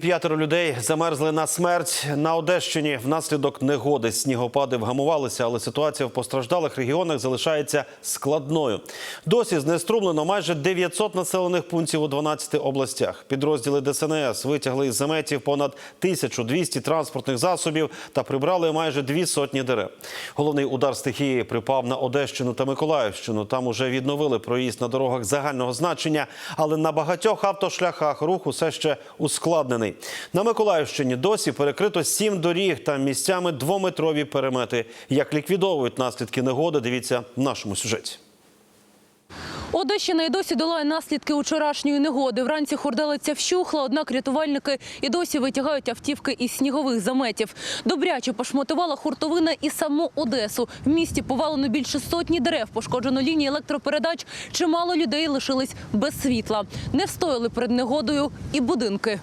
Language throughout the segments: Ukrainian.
П'ятеро людей замерзли на смерть на Одещині. Внаслідок негоди снігопади вгамувалися, але ситуація в постраждалих регіонах залишається складною. Досі знеструмлено майже 900 населених пунктів у 12 областях. Підрозділи ДСНС витягли із заметів понад 1200 транспортних засобів та прибрали майже дві сотні дерев. Головний удар стихії припав на Одещину та Миколаївщину. Там уже відновили проїзд на дорогах загального значення, але на багатьох автошляхах рух усе ще ускладнений. На Миколаївщині досі перекрито сім доріг та місцями двометрові перемети. Як ліквідовують наслідки негоди, дивіться в нашому сюжеті. Одещина і досі долає наслідки вчорашньої негоди. Вранці хурделиця вщухла, однак рятувальники і досі витягають автівки із снігових заметів. Добряче пошмотувала хуртовина і саму Одесу. В місті повалено більше сотні дерев, пошкоджено лінії електропередач. Чимало людей лишились без світла. Не встояли перед негодою і будинки.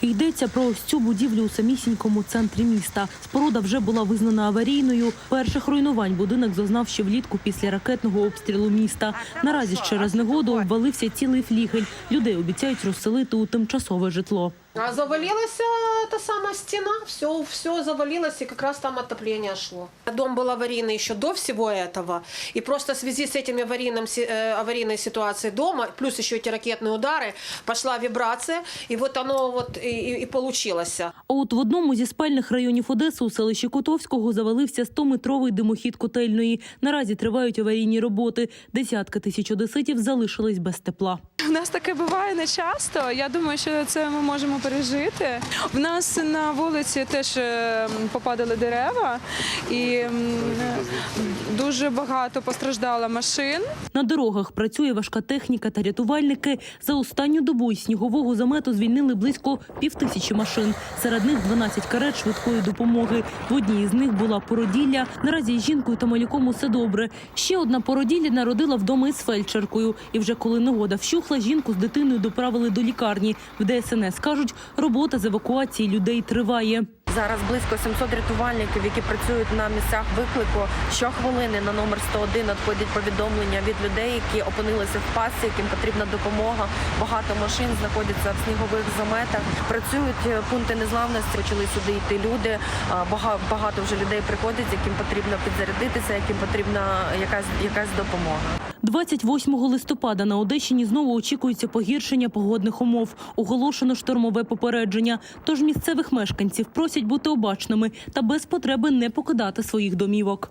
Йдеться про ось цю будівлю у самісінькому центрі міста. Споруда вже була визнана аварійною. Перших руйнувань будинок зазнав ще влітку після ракетного обстрілу міста. Наразі ж через негоду обвалився цілий флігель. Людей обіцяють розселити у тимчасове житло. А завалилась а, та сама стена, все, все завалилось, и как раз там отопление шло. Дом был аварийный еще до всего этого, и просто в связи с этими аварийным, си- э, аварийной ситуацией дома, плюс еще эти ракетные удары, пошла вибрация, и вот оно вот и, и- и получилось. А от в одному зі спальних районів Одеси у селищі Котовського завалився 100-метровий димохід котельної. Наразі тривають аварійні роботи. Десятки тисяч одеситів залишились без тепла. У нас таке буває не часто. Я думаю, що це ми можемо пережити. В нас на вулиці теж е, попадали дерева, і дуже багато постраждало машин. На дорогах працює важка техніка та рятувальники. За останню добу із снігового замету звільнили близько півтисячі машин. Серед них 12 карет швидкої допомоги. В одній із них була породілля. Наразі із жінкою та малюком усе добре. Ще одна породілля народила вдома із фельдшеркою. І вже коли негода вщухла, жінку з дитиною доправили до лікарні. В ДСНС кажуть, робота з евакуації людей триває. Зараз близько 700 рятувальників, які працюють на місцях виклику. Щохвилини на номер 101 надходять повідомлення від людей, які опинилися в пасі, яким потрібна допомога. Багато машин знаходяться в снігових заметах. Працюють е, пункти незламності. Почали сюди йти люди. Бага- Багато вже людей приходять, яким потрібно підзарядитися, яким потрібна якась якась допомога. 28 листопада на Одещині знову очікується погіршення погодних умов. Оголошено штормове попередження. Тож місцевих мешканців просять бути обачними та без потреби не покидати своїх домівок.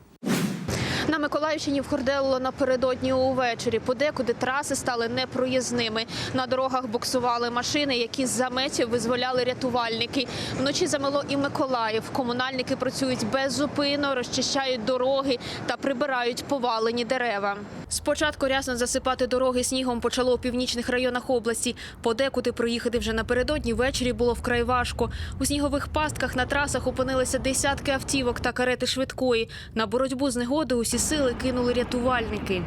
На Миколаївщині вхорделило напередодні увечері. Подекуди траси стали непроїзними. На дорогах буксували машини, які з заметів визволяли рятувальники. Вночі замело і Миколаїв. Комунальники працюють беззупинно, розчищають дороги та прибирають повалені дерева. Спочатку рясно засипати дороги снігом почало у північних районах області. Подекуди проїхати вже напередодні ввечері було вкрай важко. У снігових пастках на трасах опинилися десятки автівок та карети швидкої. На боротьбу з негодою усі сили кинули рятувальники.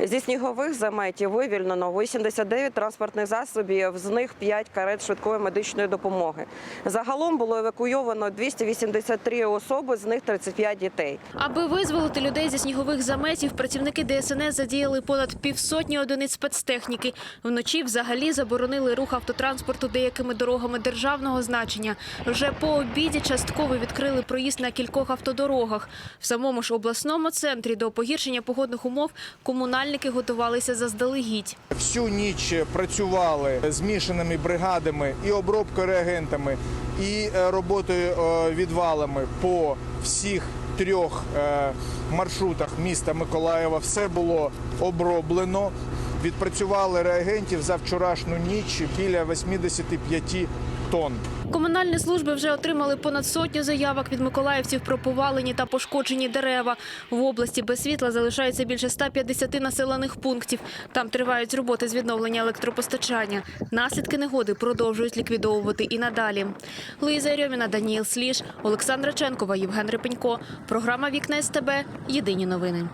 Зі снігових заметів вивільнено 89 транспортних засобів, з них 5 карет швидкої медичної допомоги. Загалом було евакуйовано 283 особи, з них 35 дітей. Аби визволити людей зі снігових заметів, працівники ДСНС задіяли понад півсотні одиниць спецтехніки. Вночі взагалі заборонили рух автотранспорту деякими дорогами державного значення. Вже по обіді частково відкрили проїзд на кількох автодорогах. В самому ж обласному центрі до погіршення погодних умов комунальники готувалися заздалегідь. Всю ніч працювали змішаними бригадами і обробкою реагентами, і е, роботою е, відвалами по всіх трьох е, маршрутах міста Миколаєва. Все було оброблено. Відпрацювали реагентів за вчорашню ніч біля 85 тонн. Комунальні служби вже отримали понад сотню заявок від миколаївців про повалені та пошкоджені дерева. В області без світла залишається більше 150 населених пунктів. Там тривають роботи з відновлення електропостачання. Наслідки негоди продовжують ліквідовувати і надалі. Луїза Рьоміна, Даніїл Сліж, Олександра Ченкова, Євген Репенько. Програма Вікна СТБ. Єдині новини.